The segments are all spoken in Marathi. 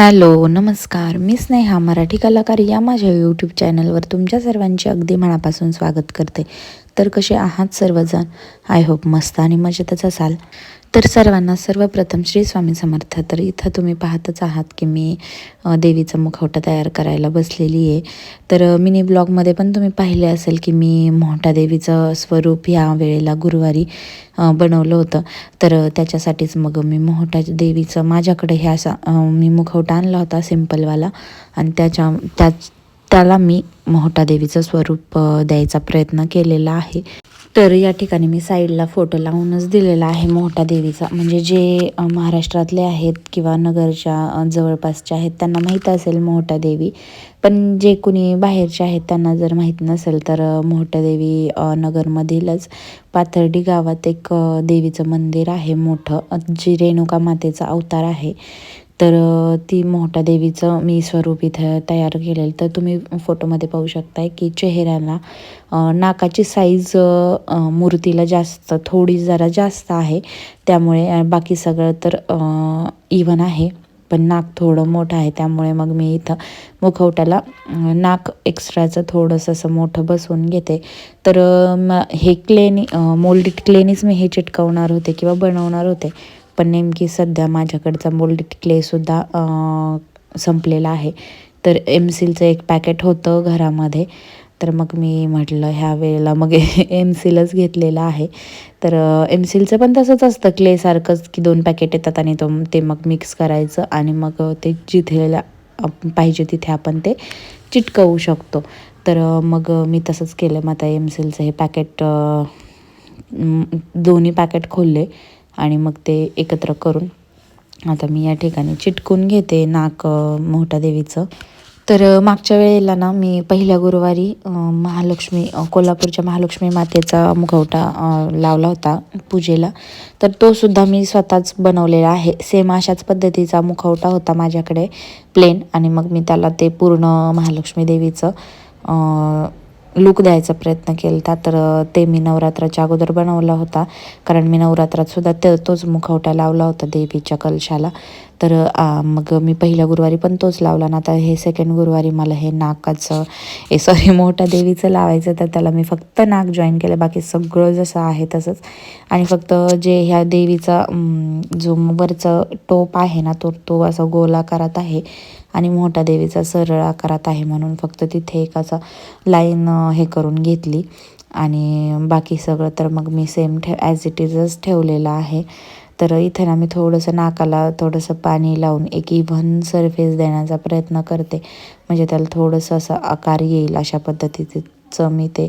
हॅलो नमस्कार. मी स्नेहा मराठी कलाकार या माझ्या यूट्यूब चॅनलवर तुमच्या सर्वांचे अगदी मनापासून स्वागत करते. तर कसे आहात सर्वजण? आय होप मस्त आणि मजेतच असाल. तर सर्वांना सर्वप्रथम श्री स्वामी समर्थ. तर इथं तुम्ही पाहतच आहात की मी देवीचं देवीचा मुखवटा तयार करायला बसलेली आहे. तर मिनी ब्लॉगमध्ये पण तुम्ही पाहिले असेल की मी मोठा देवीचं स्वरूप ह्या वेळेला गुरुवारी बनवलं होतं. तर त्याच्यासाठीच मग मी मोठ्या देवीचं माझ्याकडे ह्या असा मी मुखवटा आणला होता सिम्पलवाला. आणि त्याच्या त्या त्याला मी देवीचं स्वरूप द्यायचा प्रयत्न केलेला आहे. तर या ठिकाणी मी साईडला फोटो लावूनच दिलेला आहे मोहटा देवीचा. म्हणजे जे महाराष्ट्रातले आहेत किंवा नगरच्या जवळपासच्या जवळपासचे आहेत त्यांना माहीत असेल मोहटा देवी. पण जे कुणी बाहेरचे आहेत त्यांना जर माहीत नसेल तर मोहटा देवी नगरमधीलच पाथर्डी गावात एक देवीचं मंदिर आहे मोठं. जी रेणुका मातेचा अवतार आहे. तर ती मोठ्या देवीचं मी स्वरूप इथं तयार केलेलं. तर तुम्ही फोटोमध्ये पाहू शकताय की चेहऱ्याला नाकाची साईज मूर्तीला जास्त थोडी जरा जास्त आहे. त्यामुळे बाकी सगळं तर इवन आहे. पण नाक थोडं मोठं आहे. त्यामुळे मग मी इथं मुखवट्याला नाक एक्स्ट्राचं थोडंसं असं मोठं बसवून घेते. तर म हे क्लेनी मोल्डेड क्लेनीच मी हे चिटकवणार होते किंवा बनवणार होते. पण नेमकी सध्या माझ्याकडचा मोल्डेड क्लेसुद्धा संपलेला आहे. तर एम सीलचं एक पॅकेट होतं घरामध्ये. तर मग मी म्हटलं ह्या वेळेला मग एम सीलच घेतलेलं आहे. तर एम सीलचं पण तसंच असतं क्लेसारखंच की दोन पॅकेट येतात आणि तो ते मग मिक्स करायचं आणि मग ते जिथे पाहिजे तिथे आपण ते चिटकवू शकतो. तर मग मी तसंच केलं. मग आता एम सीलचं हे पॅकेट दोन्ही पॅकेट खोलले. आणि मग ते एकत्र करून आता मी या ठिकाणी चिटकून घेते नाक मोठा देवीचं तर मागच्या वेळेला ना मी पहिल्या गुरुवारी महालक्ष्मी कोल्हापूरच्या महालक्ष्मी मातेचा मुखवटा लावला होता पूजेला. तर तो सुद्धा मी स्वतःच बनवलेला आहे. सेम अशाच पद्धतीचा मुखवटा होता माझ्याकडे प्लेन आणि मग मी त्याला ते पूर्ण महालक्ष्मी देवीचं लूक द्यायचा प्रयत्न केला होता तर ते मी नवरात्राच्या अगोदर बनवला होता. कारण मी नवरात्रात सुद्धा ते तोच मुखवटा लावला होता देवीच्या कलशाला. तर मग मी पहिल्या गुरुवारी पण तोच लावला ना आता हे सेकंड गुरुवारी मला हे नाकाचं हे सॉरी मोठ्या देवीचं लावायचं तर त्याला मी फक्त नाक जॉईन केलं. बाकी सगळं जसं आहे तसंच. आणि फक्त जे ह्या देवीचा जो वरचं टोप आहे ना तो तो असा गोलाकारात आहे. आणि मोठा देवीचा सरळ आकारात आहे म्हणून फक्त तिथे एक असं लाईन हे करून घेतली. आणि बाकी सगळं तर मग मी सेम ठे ॲज इट इजच ठेवलेलं आहे. तर इथे ना मी थोडंसं नाकाला थोडंसं पाणी लावून एक इव्हन सरफेस देण्याचा प्रयत्न करते. म्हणजे त्याला थोडंसं असं आकार येईल अशा पद्धतीचं मी ते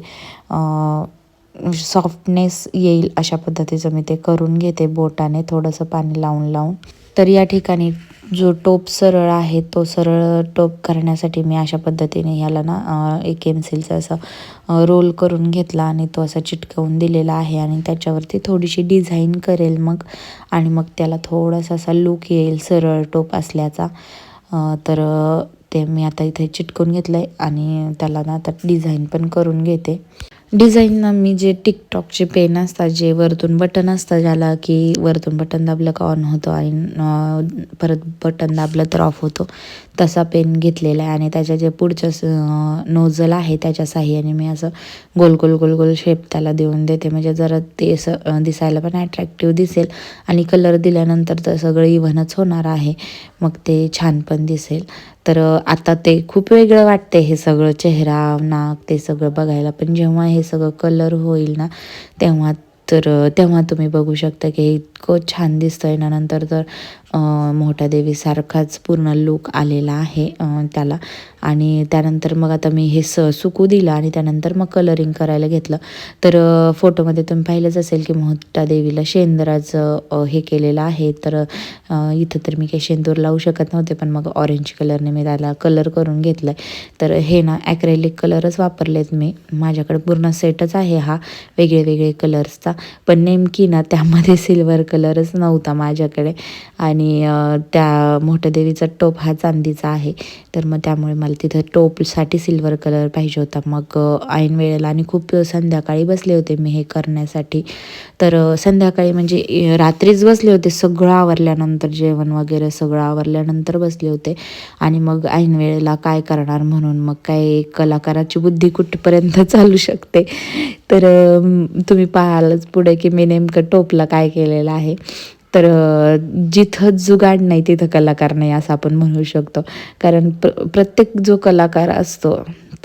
सॉफ्टनेस येईल अशा पद्धतीचं मी ते करून घेते बोटाने थोडंसं पाणी लावून लावून. तर या ठिकाणी जो टोप सरळ आहे तो सरळ टोप करण्यासाठी मी अशा पद्धतीने ह्याला ना एक एमसिलचा असं रोल करून घेतला आणि तो असा चिटकवून दिलेला आहे आणि त्याच्यावरती थोडीशी डिझाईन करेल मग आणि मग त्याला थोडासा असा लुक येईल सरळ टोप असल्याचा. तर ते मी आता इथे चिटकवून घेतलं आहे आणि त्याला ना आता डिझाईन पण करून घेते. डिझाईन ना मी जे टिकटॉकचे पेन असतात जे वरतून बटन असतं ज्याला की वरतून बटन दाबलं का ऑन होतं आणि परत बटन दाबलं तर ऑफ होतो तसा पेन घेतलेला आहे. आणि त्याच्या जे पुढचं नोझल आहे त्याच्या साह्याने मी असं गोल गोल गोल गोल शेप त्याला देऊन देते. म्हणजे जरा ते असं दिसायला पण अट्रॅक्टिव्ह दिसेल आणि कलर दिल्यानंतर तर सगळं इव्हनच होणार आहे. मग ते छान पण दिसेल. तर आता ते खूप वेगळं वाटते हे सगळं. चेहरा नाक ते सगळं बघायला. पण जेव्हा हे सगळं कलर होईल ना तेव्हा तर तेव्हा तुम्ही बघू शकता की हे इतकं छान दिसतं आहे ना. नंतर तर मोठ्या देवीसारखाच पूर्ण लूक आलेला आहे त्याला. आणि त्यानंतर मग आता मी हे स सुकू दिलं आणि त्यानंतर मग कलरिंग करायला घेतलं. तर फोटोमध्ये तुम्ही पाहिलंच असेल की मोठ्या देवीला शेंदराचं हे केलेलं आहे. तर इथं तर मी काही शेंदूर लावू शकत नव्हते पण मग ऑरेंज कलरने मी त्याला कलर करून घेतलं तर हे ना ॲक्रेलिक कलरच वापरलेत मी. माझ्याकडे पूर्ण सेटच आहे हा वेगळे वेगळे कलर्सचा पण नेमकी ना त्यामध्ये सिल्वर कलरच नव्हता माझ्याकडे. आणि आणि त्या मोठ्या देवीचा टोप हा चांदीचा आहे. तर मग त्यामुळे मला तिथं टोपसाठी सिल्वर कलर पाहिजे होता. मग ऐन वेळेला आणि खूप संध्याकाळी बसले होते मी हे करण्यासाठी. तर संध्याकाळी म्हणजे रात्रीच बसले होते. सगळं आवरल्यानंतर जेवण वगैरे सगळं आवरल्यानंतर बसले होते. आणि मग ऐन वेळेला काय करणार म्हणून मग काय कलाकाराची बुद्धी कुठपर्यंत चालू शकते? तर तुम्ही पाहालच पुढे की मी नेमकं टोपला काय केलेलं आहे. तर जिथं जुगाड नाही तिथं कलाकार नाही असं आपण म्हणू शकतो. कारण प्र प्रत्येक जो कलाकार असतो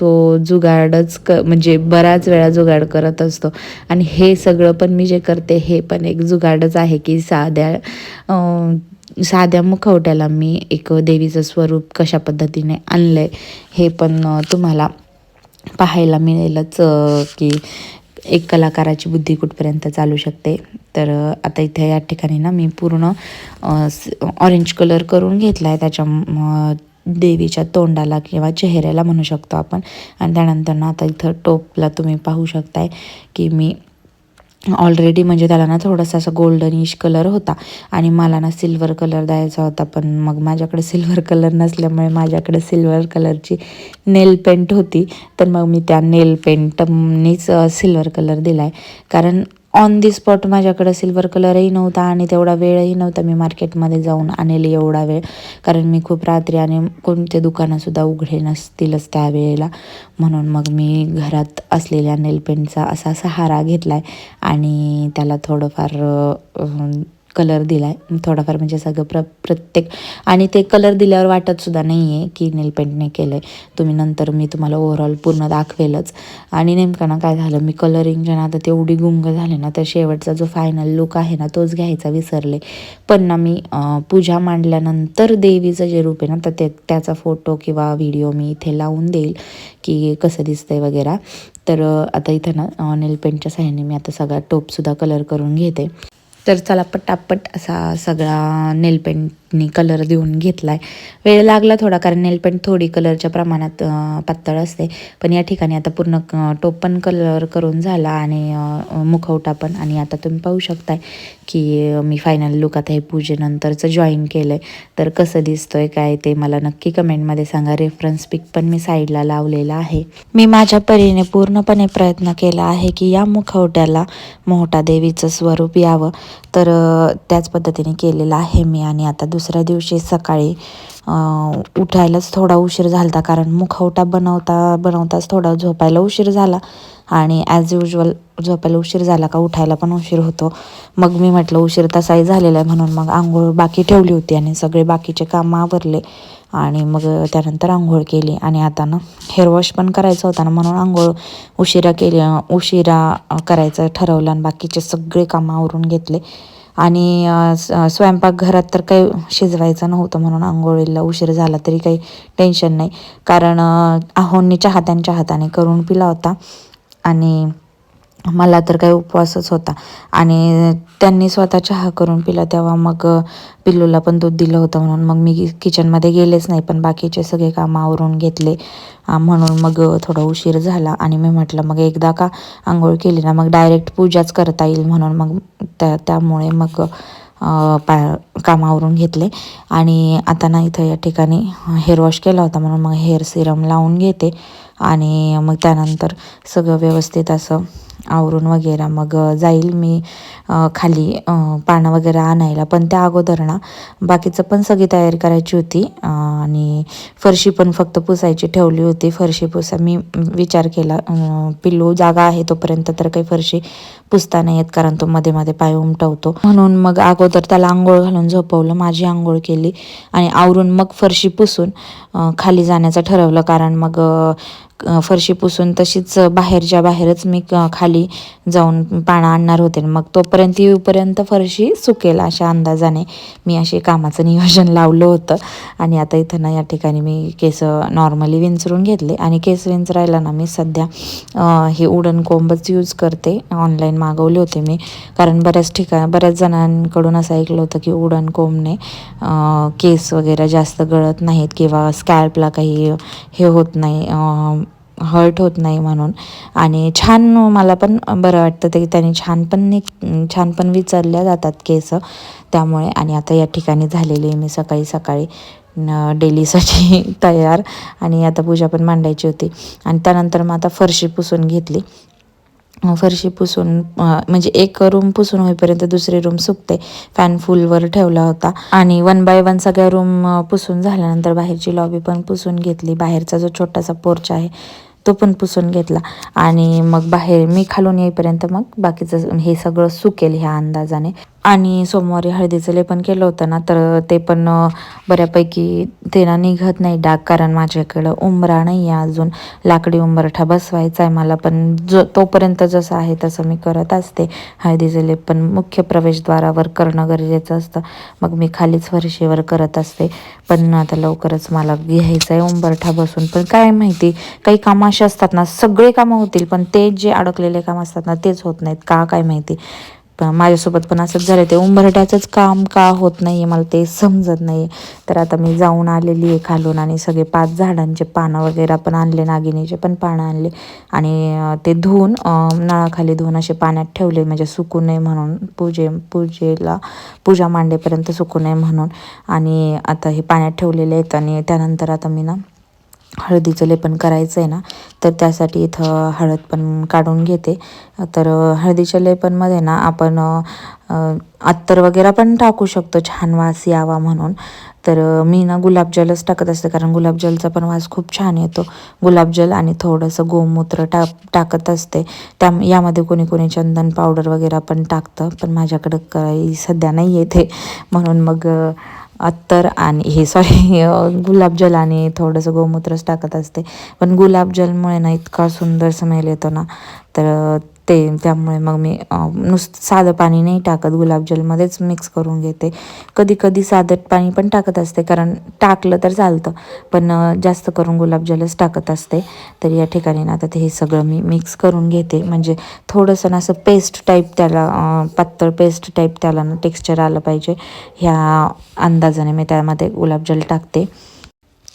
तो जुगाडच क म्हणजे बऱ्याच वेळा जुगाड करत असतो. आणि हे सगळं पण मी जे करते हे पण एक जुगाडच आहे की साध्या साध्या मुखवट्याला मी एक देवीचं स्वरूप कशा पद्धतीने आणलं आहे हे पण तुम्हाला पाहायला मिळेलच की एक कलाकाराची बुद्धी कुठपर्यंत चालू शकते. तर आता इथे या ठिकाणी ना मी पूर्ण ऑरेंज कलर करून घेतला आहे त्याच्या देवीच्या तोंडाला किंवा चेहऱ्याला म्हणू शकतो आपण. आणि त्यानंतर ना आता इथं टोपला तुम्ही पाहू शकताय की मी ऑलरेडी म्हणजे त्याला ना थोडासा असा गोल्डनिश कलर होता. आणि मला ना सिल्वर कलर द्यायचा होता. पण मग माझ्याकडे सिल्वर कलर नसल्यामुळे माझ्याकडे सिल्वर कलरची नेल पेंट होती. तर मग मी त्या नेल पेंटनीच सिल्वर कलर दिला आहे कारण ऑन दी स्पॉट माझ्याकडं सिल्वर कलरही नव्हता आणि तेवढा वेळही नव्हता मी मार्केटमध्ये जाऊन आणेल एवढा वेळ. कारण मी खूप रात्री आणि कोणते दुकानंसुद्धा उघडे नसतीलच त्यावेळेला. म्हणून मग मी घरात असलेल्या नेल पेंटचा असा सहारा घेतला आहे आणि त्याला थोडंफार कलर दिला आहे थोडाफार म्हणजे सगळं प्र प्रत्येक आणि ते कलर दिल्यावर वाटतसुद्धा नाही आहे की नेल पेंटने केलं आहे तुम्ही नंतर मी तुम्हाला ओव्हरऑल पूर्ण दाखवेलच. आणि नेमकं ना काय झालं मी कलरिंगच्या आता तेवढी गुंग झाले ना तर शेवटचा जो फायनल लुक आहे ना तोच घ्यायचा विसरले. पण ना मी पूजा मांडल्यानंतर देवीचं जे रूप आहे ना तर ते त्याचा फोटो किंवा व्हिडिओ मी इथे लावून देईल की कसं दिसतंय वगैरे. तर आता इथं ना नेल पेंटच्या साह्याने मी आता सगळा टोपसुद्धा कलर करून घेते. तर चला पटापट असा सगळा नेल नी कलर देऊन घेतला आहे वेळ लागला थोडा कारण नेलपेंट थोडी कलरच्या प्रमाणात पातळ असते. पण या ठिकाणी आता पूर्ण टोप पण कलर करून झाला आणि मुखवटा पण. आणि आता तुम्ही पाहू शकताय की मी फायनल लुक आता हे पूजेनंतरचं जॉईन केलं आहे तर कसं दिसतोय काय ते मला नक्की कमेंटमध्ये सांगा. रेफरन्स पिक पण मी साईडला लावलेला आहे. मी माझ्या परीने पूर्णपणे प्रयत्न केला आहे की या मुखवट्याला मोहटा देवीचं स्वरूप यावं. तर त्याच पद्धतीने केलेलं आहे मी. आणि आता दुसऱ्या दिवशी सकाळी उठायलाच थोडा उशीर झाला होता कारण मुखवटा बनवता बनवताच थोडा झोपायला उशीर झाला. आणि ॲज युजल झोपायला उशीर झाला का उठायला पण उशीर होतो. मग मी म्हटलं उशीर तसाही झालेला आहे म्हणून मग आंघोळ बाकी ठेवली होती आणि सगळे बाकीचे कामं आवरले. आणि मग त्यानंतर आंघोळ केली. आणि आता ना हेअर वॉश पण करायचं होता ना म्हणून आंघोळ उशिरा केली. उशिरा करायचं ठरवलं आणि बाकीचे सगळे कामं आवरून घेतले. आणि स्वयंपाकघरात तर काही शिजवायचं नव्हतं म्हणून आंघोळीला उशीर झाला तरी काही टेन्शन नाही. कारण आहोंनी चहा त्यांच्या हाताने करून पिला होता. आणि मला तर काही उपवासच होता. आणि त्यांनी स्वतः चहा करून पिला तेव्हा मग पिल्लूला पण दूध दिलं होतं म्हणून. मग मी किचनमध्ये गेलेच नाही पण बाकीचे सगळे कामं आवरून घेतले. म्हणून मग थोडा उशीर झाला आणि मी म्हटलं मग एकदा का आंघोळ केली ना मग डायरेक्ट पूजाच करता येईल म्हणून. मग त्या त्यामुळे मग पा कामावरून घेतले. आणि आता ना इथं या ठिकाणी हेअर वॉश केला होता म्हणून मग हेअर सिरम लावून घेते. आणि मग त्यानंतर सगळं व्यवस्थित असं आवरून वगैरे मग जाईल मी खाली पानं वगैरे आणायला. पण त्या अगोदर ना बाकीचं पण सगळी तयारी करायची होती. आणि फरशी पण फक्त पुसायची ठेवली होती. फरशी पुसा मी विचार केला पिल्लू जागा आहे तोपर्यंत तर काही फरशी पुसता नाही येत कारण तो मध्ये मध्ये पाय उमटवतो. म्हणून मग अगोदर त्याला आंघोळ घालून झोपवलं माझी आंघोळ केली. आणि आवरून मग फरशी पुसून खाली जाण्याचं ठरवलं. कारण मग फरशी पुसून तशीच बाहेरच्या बाहेरच मी क- खाली जाऊन पानं आणणार होते. मग तोपर्यंत येऊपर्यंत फरशी सुकेल अशा अंदाजाने मी असे कामाचं नियोजन लावलं होतं. आणि आता इथं ना या ठिकाणी मी केस नॉर्मली विंचरून घेतले. आणि केस विंचरायला ना मी सध्या हे उडन कोंबच यूज करते. ऑनलाईन मागवले होते मी. कारण बऱ्याच ठिकाण बऱ्याच जणांकडून असं ऐकलं होतं की उडन कोंबने केस वगैरे जास्त गळत नाहीत किंवा स्कॅल्पला काही हे होत नाही. हर्ट होत नाही म्हणून. आणि छान मला पण बरं वाटतं ते त्याने छान पण नि छान पण विचारल्या जातात केस. त्यामुळे आणि आता या ठिकाणी झालेली आहे मी सकाळी सकाळी डेलीसाठी तयार. आणि आता पूजा पण मांडायची होती. आणि त्यानंतर मग आता फरशी पुसून घेतली. फरशी पुसून म्हणजे एक रूम पुसून होईपर्यंत दुसरी रूम सुकते. फॅन फुलवर ठेवला होता. आणि वन बाय वन सगळ्या रूम पुसून झाल्यानंतर बाहेरची लॉबी पण पुसून घेतली. बाहेरचा जो छोटासा पोर्च आहे तो पण पुसून घेतला. आणि मग बाहेर मी खालून येईपर्यंत मग बाकीचं हे सगळं सुकेल ह्या अंदाजाने. आणि सोमवारी हळदीचं लेपन केलं होतं ना तर ते पण बऱ्यापैकी ते ना निघत नाही डाग कारण माझ्याकडं उंबरा नाही आहे अजून. लाकडी उंबरठा बसवायचा आहे मला पण जो तोपर्यंत जसं आहे तसं मी करत असते. हळदीचं लेपन मुख्य प्रवेशद्वारावर करणं गरजेचं असतं. मग मी खालीच फरशीवर करत असते. पण आता लवकरच मला घ्यायचं आहे उंबरठा बसून. पण काय माहिती काही कामं अशी असतात ना सगळे कामं होतील पण ते जे अडकलेले काम असतात ना तेच होत नाहीत. का काय माहिती. माझ्यासोबत पण असंच झालं ते उंबरठ्याचंच काम का होत नाही आहे मला ते समजत नाही तर आता मी जाऊन आलेली आहे खालून आणि सगळे पाच झाडांचे पानं वगैरे पण आणले नागिनीचे पण पानं आणले. आणि ते धुवून नळाखाली धुवून असे पाण्यात ठेवले म्हणजे सुकू नये म्हणून. पूजे पूजेला पूजा मांडेपर्यंत सुकू नये म्हणून. आणि आता हे पाण्यात ठेवलेले आहेत आणि त्यानंतर आता मी ना हळदीचं लेपन करायचं आहे ना तर त्यासाठी इथं हळद पण काढून घेते. तर हळदीच्या लेपनमध्ये ना आपण अत्तर वगैरे पण टाकू शकतो छान वास यावा म्हणून. तर मी ना गुलाबजलच टाकत असते कारण गुलाबजलचा पण वास खूप छान येतो. गुलाबजल आणि थोडंसं गोमूत्र टा टाकत असते. त्या यामध्ये कोणी कोणी चंदन पावडर वगैरे पण टाकतं पण माझ्याकडं काही सध्या नाही येते म्हणून मग अत्तर आणि हे सॉरी गुलाबजल आणि थोडंसं गोमूत्रच टाकत असते. पण गुलाबजलमुळे ना इतका सुंदर स्मेल येतो ना. तर ते त्यामुळे मग मी नुसतं साधं पाणी नाही टाकत गुलाबजलमध्येच मिक्स करून घेते. कधी कधी साधं पाणी पण टाकत असते कारण टाकलं तर चालतं पण जास्त करून गुलाबजलच टाकत असते. तर या ठिकाणी ना आता ते हे सगळं मी मिक्स करून घेते. म्हणजे थोडंसं ना असं पेस्ट टाईप त्याला पातळ पेस्ट टाईप त्याला ना टेक्स्चर आलं पाहिजे. ह्या अंदाजाने मी त्यामध्ये गुलाबजल टाकते.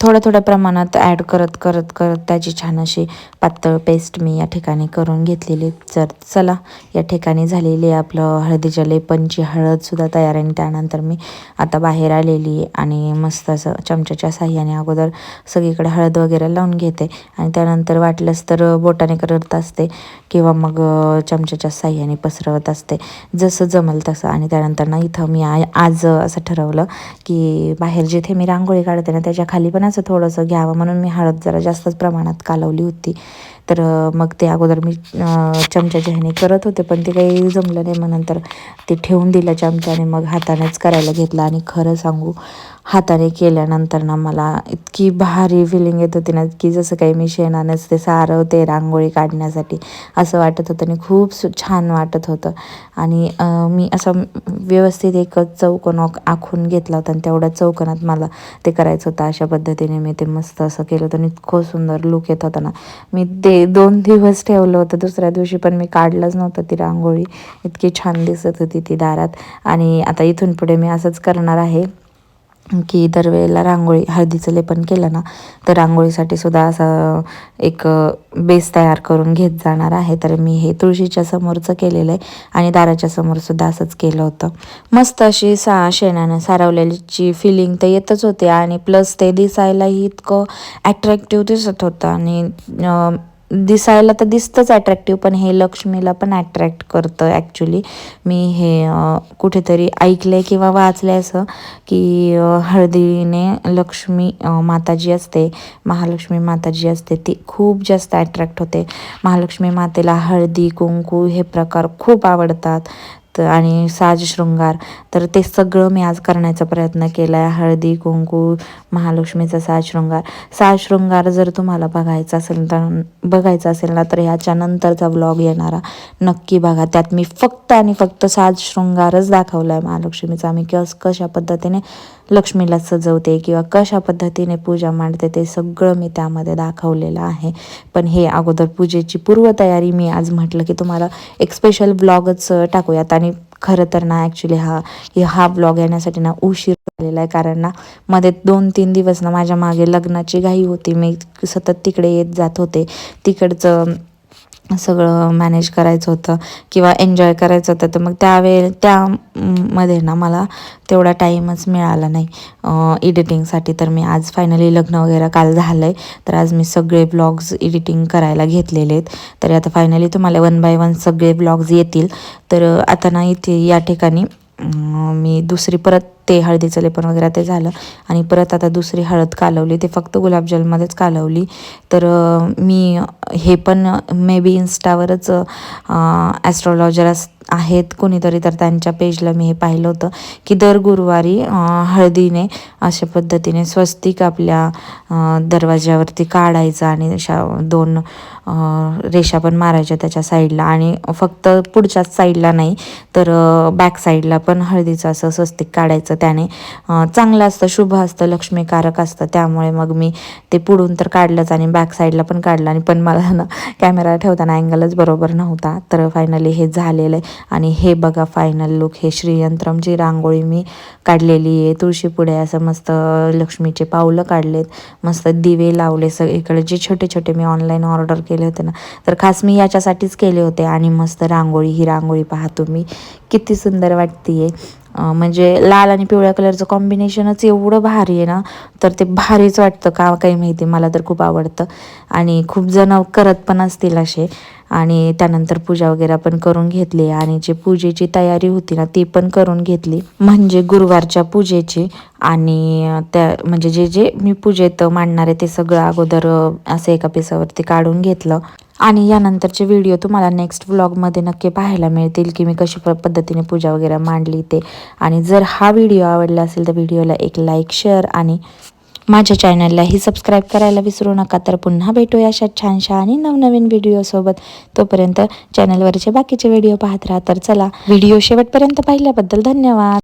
थोड्या थोड्या प्रमाणात ॲड करत करत करत त्याची छान अशी पातळ पेस्ट मी या ठिकाणी करून घेतलेली. जर चला या ठिकाणी झालेली आहे आपलं हळदीच्या लेपनची हळदसुद्धा तयार आहे. आणि त्यानंतर मी आता बाहेर आलेली आणि मस्त असं चमच्याच्या साह्याने अगोदर सगळीकडे हळद वगैरे लावून घेते. आणि त्यानंतर वाटलंच तर बोटाने करत असते किंवा मग चमच्याच्या साह्याने पसरवत असते. जसं जमल तसं. आणि त्यानंतर ना इथं मी आज असं ठरवलं की बाहेर जिथे मी रांगोळी काढते ना त्याच्याखाली पण असं थोडंसं घ्यावं म्हणून मी हळद जरा जास्तच प्रमाणात कालवली होती. तर मग ते अगोदर मी चमच्याच्या ह्याने करत होते पण ते काही जमलं नाही. मग नंतर ते ठेवून दिलं चमच्याने मग हातानेच करायला घेतलं. आणि खरं सांगू हाताने केल्यानंतर ना मला इतकी भारी फिलिंग येत होती ना की जसं काही मी शेणानेच ते सारवते रांगोळी काढण्यासाठी असं वाटत होतं आणि खूप छान वाटत होतं. आणि मी असं व्यवस्थित एक चौकोन आखून घेतला होता आणि तेवढ्या चौकोनात मला ते करायचं होतं. अशा पद्धतीने मी ते मस्त असं केलं होतं आणि इतकं सुंदर लुक येत होता ना. मी ते दोन दिवस ठेवलं होतं दुसऱ्या दिवशी पण मी काढलंच नव्हतं ती रांगोळी. इतकी छान दिसत होती ती दारात. आणि आता इथून पुढे मी असंच करणार आहे. की दरवेळेला रांगोळी हळदीचं लेपन केलं ना तर रांगोळीसाठी सुद्धा असं एक बेस तयार करून घेत जाणार आहे. तर मी हे तुळशीच्या समोरचं केलेलं आहे आणि दाराच्या समोरसुद्धा असंच केलं होतं. मस्त अशी सा शेणानं सारवलेलीची फिलिंग तर येतच होती आणि प्लस ते दिसायलाही इतकं ॲट्रॅक्टिव्ह दिसत होतं आणि दिसायला तर दिसतंच अट्रॅक्टिव्ह पण हे लक्ष्मीला पण अट्रॅक्ट करतं ॲक्च्युली मी हे कुठेतरी ऐकलं आहे किंवा वाचलं आहे असं की हळदीने लक्ष्मी माता जी असते महालक्ष्मी माता जी असते ती खूप जास्त अट्रॅक्ट होते. महालक्ष्मी मातेला हळदी कुंकू हे प्रकार खूप आवडतात. तर आणि साज शृंगार. तर ते सगळं मी आज करण्याचा प्रयत्न केला आहे हळदी कुंकू महालक्ष्मीचा साज शृंगार. साज शृंगार जर तुम्हाला बघायचा असेल तर बघायचा असेल ना तर ह्याच्या नंतरचा ब्लॉग येणारा. नक्की बघा. त्यात मी फक्त आणि फक्त साज शृंगारच दाखवला आहे महालक्ष्मीचा. मी कस कशा पद्धतीने लक्ष्मीला सजवते किंवा कशा पद्धतीने पूजा मांडते ते सगळं मी त्यामध्ये दाखवलेलं आहे. पण हे अगोदर पूजेची पूर्वतयारी मी आज म्हटलं की तुम्हाला एक स्पेशल ब्लॉगच टाकूयात. आणि खरं तर ना ॲक्च्युली हा हा ब्लॉग येण्यासाठी ना उशीर झालेला आहे. कारण ना मध्ये दोन तीन दिवस ना माझ्या मागे लग्नाची घाई होती. मी सतत तिकडे येत जात होते. तिकडचं सगळं मॅनेज करायचं होतं किंवा एन्जॉय करायचं होतं. तर मग त्यावेळे त्या मध्ये ना मला तेवढा टाईमच मिळाला नाही. एडिटिंगसाठी तर मी आज फायनली लग्न वगैरे काल झालं आहे तर आज मी सगळे ब्लॉग्स एडिटिंग करायला घेतलेले आहेत. तर आता फायनली तुम्हाला वन बाय वन सगळे ब्लॉग्स येतील. तर आता ना इथे या ठिकाणी मी दुसरी परत ते हळदीचं लेपन वगैरे ते झालं. आणि परत आता दुसरी हळद कालवली. ते फक्त गुलाबजलमध्येच कालवली. तर मी हे पण मे बी इन्स्टावरच ॲस्ट्रॉलॉजर आहेत कोणीतरी. तर त्यांच्या पेजला मी हे पाहिलं होतं की दर गुरुवारी हळदीने अशा पद्धतीने स्वस्तिक आपल्या दरवाज्यावरती काढायचं आणि अशा दोन रेषा पण मारायच्या त्याच्या साईडला आणि फक्त पुढच्याच साईडला नाही तर बॅक साईडला पण हळदीचं असं स्वस्तिक काढायचं. त्याने चांगलं असतं शुभ असतं लक्ष्मीकारक असतं. त्यामुळे मग मी ते पुढून तर काढलंच आणि बॅक साईडला पण काढलं आणि पण मला ना कॅमेरा ठेवताना अँगलच बरोबर नव्हता. तर फायनली हे झालेलं आहे. आणि हे बघा फायनल लुक हे श्रीयंत्रमची रांगोळी मी काढलेली आहे. तुळशी पुढे असं मस्त लक्ष्मीचे पावलं काढलेत. मस्त दिवे लावले. सगळीकडे जे छोटे छोटे मी ऑनलाईन ऑर्डर केले होते ना तर खास मी याच्यासाठीच केले होते. आणि मस्त रांगोळी ही रांगोळी पाहा तुम्ही किती सुंदर वाटते म्हणजे लाल आणि पिवळ्या कलरचं कॉम्बिनेशनच एवढं भारी आहे ना तर ते भारीच वाटतं का काही माहिती मला तर खूप आवडतं. आणि खूप जण करत पण असतील असे. आणि त्यानंतर पूजा वगैरे पण करून घेतली आणि जे पूजेची तयारी होती ना ती पण करून घेतली. म्हणजे गुरुवारच्या पूजेची आणि त्या म्हणजे जे जे मी पूजेत मांडणार आहे ते सगळं अगोदर असं एका पिसावरती काढून घेतलं. आणि यानंतरचे व्हिडिओ तुम्हाला नेक्स्ट व्लॉगमध्ये नक्की पाहायला मिळतील की मी कशी प पद्धतीने पूजा वगैरे मांडली ते. आणि जर हा व्हिडिओ आवडला असेल तर व्हिडिओला एक लाईक शेअर आणि माझ्या चॅनललाही सबस्क्राईब करायला विसरू नका. तर पुन्हा भेटूया अशा छानशा आणि नवनवीन व्हिडिओसोबत तोपर्यंत चॅनलवरचे बाकीचे व्हिडिओ पाहत राहा. तर चला व्हिडिओ शेवटपर्यंत पाहिल्याबद्दल धन्यवाद.